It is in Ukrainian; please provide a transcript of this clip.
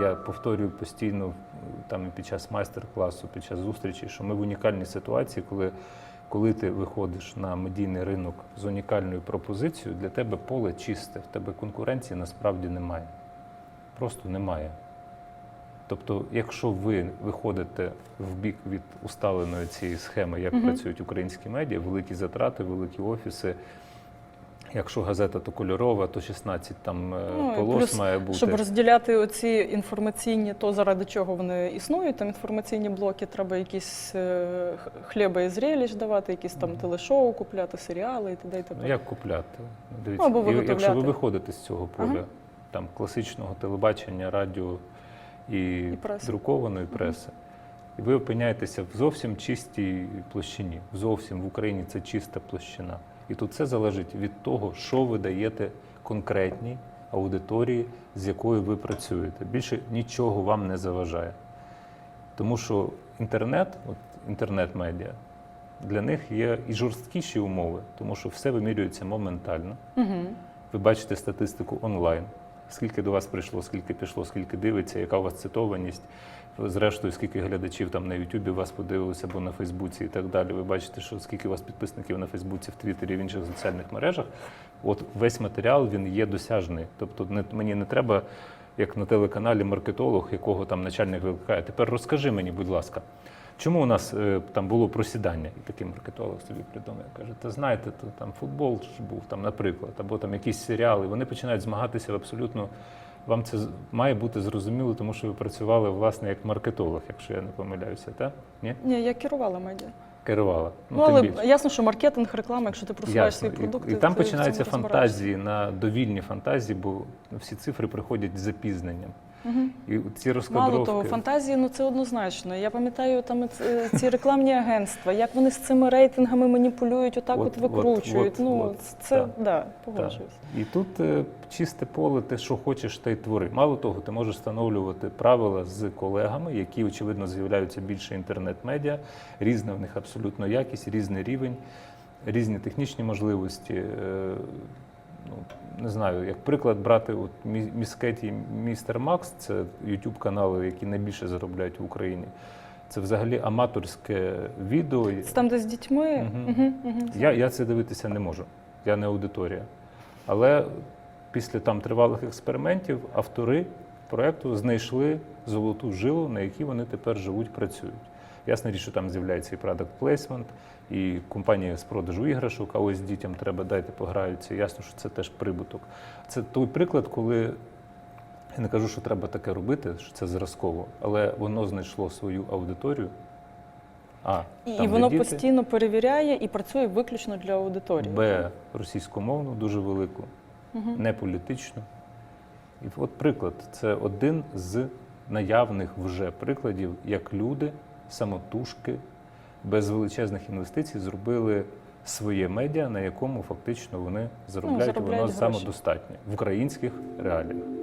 я повторюю постійно там і під час майстер-класу, під час зустрічі, що ми в унікальній ситуації, коли, коли ти виходиш на медійний ринок з унікальною пропозицією, для тебе поле чисте, в тебе конкуренції насправді немає. Просто немає. Тобто, якщо ви виходите в бік від усталеної цієї схеми, як Мгм. працюють українські медіа, великі затрати, великі офіси. Якщо газета то кольорова, то 16 там е, Ну, полос плюс, має бути. Щоб розділяти оці інформаційні, то заради чого вони існують, там інформаційні блоки, треба якісь е, хліба і зрелищ давати, якісь там телешоу купляти, серіали і т.д. і т.п. Ну, як купляти? Ну, Дивіться, або і якщо ви виходите з цього поля, Ага. там класичного телебачення, радіо і, І друкованої преси, і ви опиняєтеся в зовсім чистій площині. Зовсім в Україні це чиста площина. І тут все залежить від того, що ви даєте конкретній аудиторії, з якою ви працюєте. Більше нічого вам не заважає. Тому що інтернет, от інтернет-медіа, для них є і жорсткіші умови, тому що все вимірюється моментально. Угу. Ви бачите статистику онлайн. Скільки до вас прийшло, скільки пішло, скільки дивиться, яка у вас цитованість. Зрештою, скільки глядачів там на Ютубі вас подивилися або на Фейсбуці і так далі. Ви бачите, що скільки у вас підписників на Фейсбуці, в Твіттері, в інших соціальних мережах. От весь матеріал він є досяжний. Тобто, не, мені не треба, як на телеканалі, маркетолог, якого там начальник викликає. Тепер розкажи мені, будь ласка, чому у нас е, там було просідання? І такий маркетолог собі придумає, каже, та знаєте, то там футбол ж був там, наприклад, або там якісь серіали. Вони починають змагатися в абсолютно. Вам це має бути зрозуміло, тому що ви працювали власне як маркетолог, якщо я не помиляюся, так? Ні? Ні, я керувала медіа. Керувала. Ну, тим але більше. ясно, що маркетинг, реклама, якщо ти просуваєш Ясно. свої продукти, І, і там починаються фантазії на довільні фантазії, бо всі цифри приходять з запізненням. Мгм. І ці розкадровки... Мало того, фантазії, ну це однозначно. Я пам'ятаю там е, ці рекламні агентства, як вони з цими рейтингами маніпулюють, отак от, От, от, викручують. от, ну от, це так. да, погоджуюсь. І тут е, чисте поле, ти що хочеш, та й твори. Мало того, ти можеш встановлювати правила з колегами, які, очевидно, з'являються більше інтернет-медіа. Різна в них абсолютно якість, різний рівень, різні технічні можливості. Ну, не знаю, як приклад брати от Міскеті Містер Макс, це YouTube канали, які найбільше заробляють в Україні. Це взагалі аматорське відео. Це там, де з дітьми. Мгм. Мгм, мгм. Я, я це дивитися не можу. Я не аудиторія. Але після там тривалих експериментів автори проекту знайшли золоту жилу, на якій вони тепер живуть, працюють. Ясна річ, що там з'являється і product placement, і компанія з продажу іграшок, а ось дітям треба дайте пограються. Ясно, що це теж прибуток. Це той приклад, коли я не кажу, що треба таке робити, що це зразково, але воно знайшло свою аудиторію. А, І, там, воно діти. постійно перевіряє і працює виключно для аудиторії. Б російськомовну, дуже велику, Мгм. не політичну. І от приклад це один з наявних вже прикладів, як люди самотужки без величезних інвестицій зробили своє медіа, на якому фактично вони заробляють, ну, заробляють воно гроші. самодостатнє в українських реаліях.